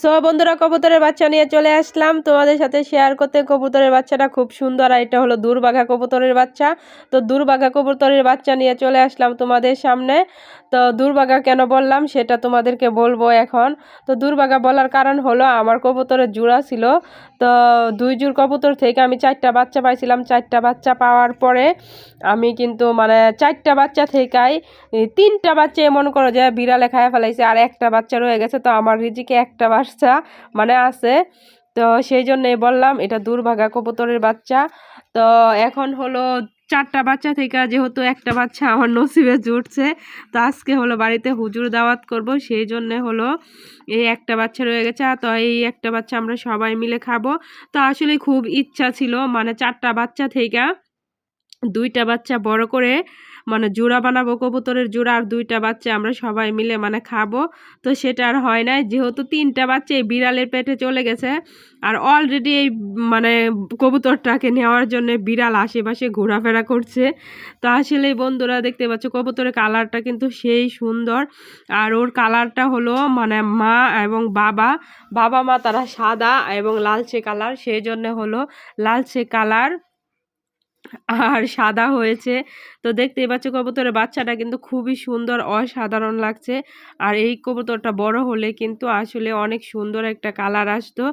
So বন্ধুরা, কবুতরের বাচ্চা নিয়ে চলে আসলাম। তোমাদের সাথে শেয়ার করতে কবুতরের বাচ্চাটা খুব সুন্দর, আর এটা হলো দুর্বাঘা কবুতরের বাচ্চা। তো দুর্বাঘা কবুতরের বাচ্চা নিয়ে চলে আসলাম তোমাদের সামনে। তো দুর্বাঘা কেন বললাম, সেটা তোমাদেরকে বলব এখন। তো দুর্বাঘা বলার কারণ হলো, আমার কবুতরের জোড়া ছিল। তো দুই জোর কবুতর থেকে আমি চারটা বাচ্চা পাইছিলাম। চারটা বাচ্চা পাওয়ার পরে আমি কিন্তু মানে চারটা বাচ্চা থেকেই তিনটা বাচ্চা মনে করো যে বিড়ালে খায় ফেলাইছে, আর একটা বাচ্চা রয়ে গেছে। তো আমার রিজিকে একটা বাচ্চা মানে আছে। তো সেই জন্যই বললাম, এটা দুর্ভাগা কবুতরের বাচ্চা। তো এখন হলো চারটা বাচ্চা থেকে যেহেতু একটা বাচ্চা আমার নসিবে জুটছে, তো আজকে হলো বাড়িতে হুজুর দাওয়াত করব। সেই জন্যে হলো এই একটা বাচ্চা রয়ে গেছে। তো এই একটা বাচ্চা আমরা সবাই মিলে খাব। তো আসলে খুব ইচ্ছা ছিল মানে চারটা বাচ্চা থেকে দুইটা বাচ্চা বড় করে মানে জোড়া বানাবো, কবুতরের জোড়া আর দুইটা বাচ্চা আমরা সবাই মিলে মানে খাব। তো সেটা আর হয় নাই, যেহেতু তিনটা বাচ্চা এই বিড়ালের পেটে চলে গেছে, আর অলরেডি এই মানে কবুতরটাকে নেওয়ার জন্য বিড়াল আশেপাশে ঘোরাফেরা করছে। তো আসলে বন্ধুরা দেখতে পাচ্ছ, কবুতরের কালারটা কিন্তু সেই সুন্দর। আর ওর কালারটা হলো মানে মা এবং বাবা বাবা মা তারা সাদা এবং লালচে কালার, সেই জন্য হলো লালচে কালার। আর সাদা হয়েছে। তো দেখতেই পাচ্ছ কবুতরের বাচ্চাটা কিন্তু খুবই সুন্দর, অসাধারণ লাগছে। আর এই কবুতরটা বড় হলে কিন্তু আসলে অনেক সুন্দর একটা কালার আসতো।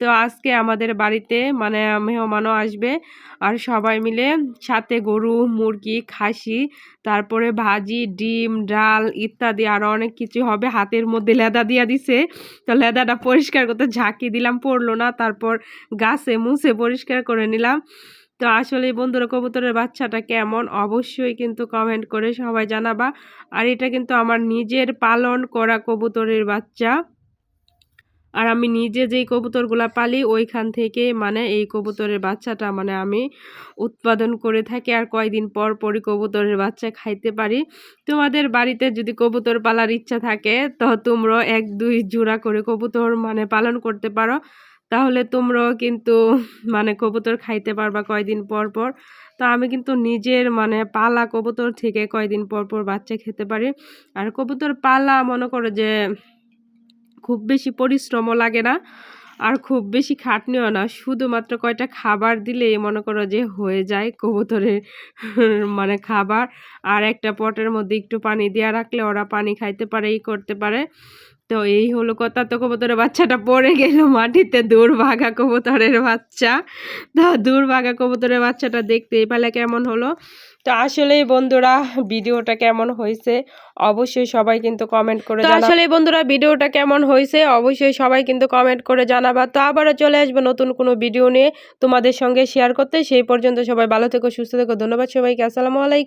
তো আজকে আমাদের বাড়িতে মানে মেহমানও আসবে। আর সবাই মিলে সাথে গরু, মুরগি, খাসি, তারপরে ভাজি, ডিম, ডাল ইত্যাদি আরও অনেক কিছু হবে। হাতের মধ্যে লেদা দিয়া দিছে। তো লেদাটা পরিষ্কার করতে ঝাঁকি দিলাম, পড়ল না। তারপর গাছে মুছে পরিষ্কার করে নিলাম। তো আসলে বন্ধুরা, কবুতরের বাচ্চাটা কেমন? অবশ্যই কিন্তু কমেন্ট করে সবাই জানাবা। আর এটা কিন্তু আমার নিজের পালন করা কবুতরের বাচ্চা। আর আমি নিজে যেই কবুতরগুলা পালি, ওইখান থেকে মানে এই কবুতরের বাচ্চাটা মানে আমি উৎপাদন করে থাকি। আর কয়দিন পর পরই কবুতরের বাচ্চা খাইতে পারি। তোমাদের বাড়িতে যদি কবুতর পালার ইচ্ছা থাকে, তো তোমরা এক দুই জোড়া করে কবুতর মানে পালন করতে পারো। তাহলে তোমরাও কিন্তু মানে কবুতর খাইতে পারবা কয়দিন পর পর। তো আমি কিন্তু নিজের মানে পালা কবুতর থেকে কয়দিন পর পর বাচ্চা খেতে পারি। আর কবুতর পালা মনে করো যে খুব বেশি পরিশ্রমও লাগে না আর খুব বেশি খাটনিও না। শুধুমাত্র কয়টা খাবার দিলেই মনে করো যে হয়ে যায় কবুতরের মানে খাবার। আর একটা পটের মধ্যে একটু পানি দেওয়া রাখলে ওরা পানি খাইতে পারে, ই করতে পারে। তো এই হলো কথা। তো কবুতরের বাচ্চাটা পড়ে গেল মাটিতে দুর্ভাগা কবুতরের বাচ্চা। তো দুর্ভাগা কবুতরের বাচ্চাটা দেখতে পেলে কেমন হলো। তো আসলেই বন্ধুরা ভিডিওটা কেমন হয়েছে? অবশ্যই সবাই কিন্তু কমেন্ট করে আসলে বন্ধুরা ভিডিওটা কেমন হয়েছে? অবশ্যই সবাই কিন্তু কমেন্ট করে জানাবা। তো আবারও চলে আসবে নতুন কোনো ভিডিও নিয়ে তোমাদের সঙ্গে শেয়ার করতে। সেই পর্যন্ত সবাই ভালো থেকো সুস্থ থেকো। ধন্যবাদ সবাইকে। আসসালামু আলাইকুম।